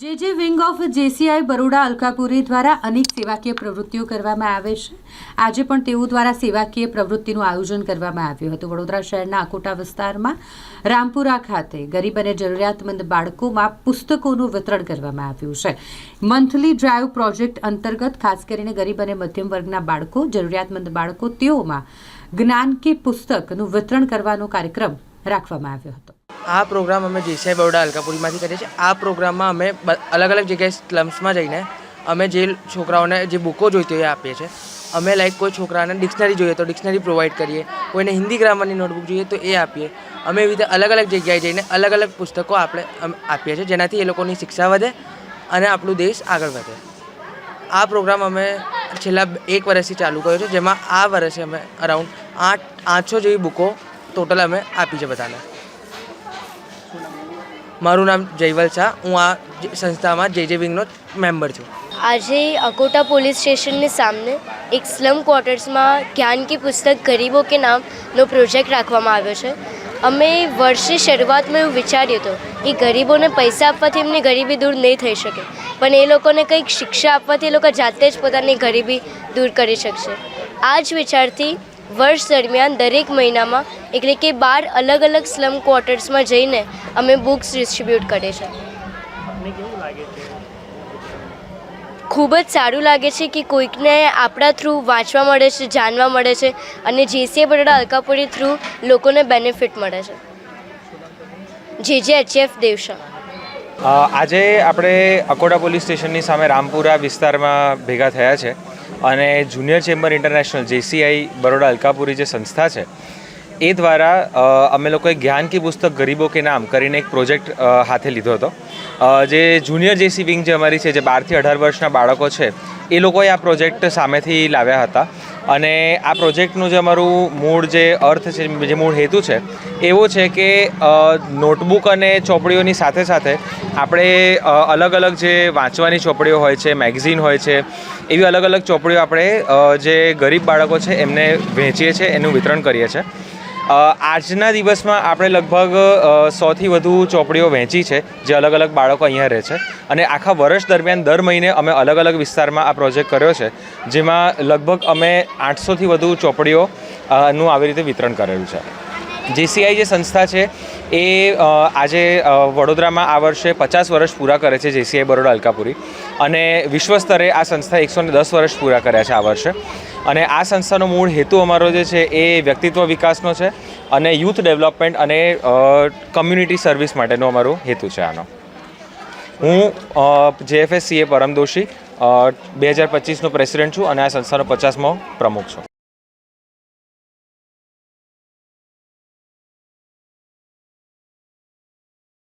J J wing of JCI Baroda Alkapuri દ્વારા અનેક સેવાકીય પ્રવૃત્તિઓ કરવામાં આવે છે. આજે પણ તેઓ દ્વારા સેવાકીય પ્રવૃત્તિનું આયોજન કરવામાં આવ્યું હતું. વડોદરા શહેરના અકોટા વિસ્તારમાં રામપુરા ખાતે ગરીબ અને જરૂરિયાતમંદ બાળકોમાં પુસ્તકોનું વિતરણ કરવામાં આવ્યું છે. મંથલી ડ્રાઈવ પ્રોજેક્ટ અંતર્ગત ખાસ કરીને ગરીબ અને મધ્યમ વર્ગના બાળકો, જરૂરિયાતમંદ બાળકો, તેઓમાં જ્ઞાન કે પુસ્તકનું વિતરણ કરવાનો કાર્યક્રમ રાખવામાં આવ્યો હતો. આ પ્રોગ્રામ અમે જેસાઈ બરોડા અલકાપુરીમાંથી કરીએ છીએ, આ પ્રોગ્રામમાં અમે અલગ અલગ જગ્યાએ સ્લમ્સમાં જઈને અમે જે છોકરાઓને જે બુકો જોઈતી હોય એ આપીએ છીએ. અમે લાઈક કોઈ છોકરાને ડિક્શનરી જોઈએ તો ડિક્શનરી પ્રોવાઈડ કરીએ, કોઈને હિન્દી ગ્રામરની નોટબુક જોઈએ તો એ આપીએ. અમે એવી રીતે અલગ અલગ જગ્યાએ જઈને અલગ અલગ પુસ્તકો આપણે આપીએ છીએ, જેનાથી એ લોકોની શિક્ષા વધે અને આપણું દેશ આગળ વધે. આ પ્રોગ્રામ અમે છેલ્લા એક વર્ષથી ચાલુ કર્યો છે, જેમાં આ વર્ષે અમે અરાઉન્ડ આઠ, આઠસો જેવી બુકો ટોટલ અમે આપી છે બધાને. મારું નામ જયવલ શાહ. હું આ સંસ્થામાં જે જે વિંગનો મેમ્બર છું. આજે અકોટા પોલીસ સ્ટેશનની સામે એક સ્લમ ક્વાર્ટર્સમાં જ્ઞાન કી પુસ્તક ગરીબો કે નામનો પ્રોજેક્ટ રાખવામાં આવ્યો છે. અમે વર્ષની શરૂઆતમાં એવું વિચાર્યું હતું કે ગરીબોને પૈસા આપવાથી એમની ગરીબી દૂર નહીં થઈ શકે. પણ એ લોકોને કંઈક શિક્ષા આપવાથી એ લોકો જાતે જ પોતાની ગરીબી દૂર કરી શકશે. આ જ વિચારથી વર્ષ દરમિયાન દરેક મહિનામાં એટલે કે બાર અલગ અલગ સ્લમ ક્વાર્ટર્સમાં જઈને અમે બુક્સ ડિસ્ટ્રીબ્યુટ કરીએ છીએ. ખૂબ જ સારું લાગે છે કે કોઈકને આપણા થ્રુ વાંચવા મળે છે જાણવા મળે છે અને જેસીએ બરોડા અલકાપુરી થ્રુ લોકોને બેનિફિટ મળે છે. જે જે એચએફ દેવશા. અ, આજે આપણે અકોડા પોલીસ સ્ટેશનની સામે રામપુરા વિસ્તારમાં ભેગા થયા છે. અને Junior Chamber International, JCI Baroda Alkapuri જે સંસ્થા છે, એ દ્વારા અમે લોકોએ જ્ઞાન કી પુસ્તક ગરીબો કે નામ કરીને એક પ્રોજેક્ટ હાથે લીધો હતો. જે જુનિયર જેસી વિંગ જે અમારી છે, જે બારથી અઢાર વર્ષના બાળકો છે, એ લોકોએ આ પ્રોજેક્ટ સામેથી લાવ્યા હતા. અને આ પ્રોજેક્ટનું જે અમારું મૂળ જે અર્થ છે, જે મૂળ હેતુ છે, એવો છે કે નોટબુક અને ચોપડીઓની સાથે સાથે આપણે અલગ અલગ જે વાંચવાની ચોપડીઓ હોય છે, મેગઝીન હોય છે, એવી અલગ અલગ ચોપડીઓ આપણે જે ગરીબ બાળકો છે, એમને વહેંચીએ છીએ એનું વિતરણ કરીએ છીએ આજના દિવસમાં આપણે લગભગ સોથી વધુ ચોપડીઓ વહેંચી છે, જે અલગ અલગ બાળકો અહીંયા રહે છે. અને આખા વર્ષ દરમિયાન દર મહિને અમે અલગ અલગ વિસ્તારમાં આ પ્રોજેક્ટ કર્યો છે, જેમાં લગભગ અમે આઠસોથી વધુ ચોપડીઓ નું આવી રીતે વિતરણ કરેલું છે. જેસીઆઈ જે સંસ્થા છે, એ આજે વડોદરામાં આ વર્ષે પચાસ વર્ષ પૂરા કરે છે જેસીઆઈ બરોડા અલકાપુરી. અને વિશ્વ સ્તરે આ સંસ્થા એકસો દસ વર્ષ પૂરા કર્યા છે આ વર્ષે. અને આ સંસ્થાનો મૂળ હેતુ અમારો જે છે, એ વ્યક્તિત્વ વિકાસનો છે અને યુથ ડેવલપમેન્ટ અને કમ્યુનિટી સર્વિસ માટેનો અમારો હેતુ છે આનો. હું જેએફએસસીએ પરમ દોશી બે હજાર પચીસનો પ્રેસિડેન્ટ છું અને આ સંસ્થાનો પચાસમો પ્રમુખ છું.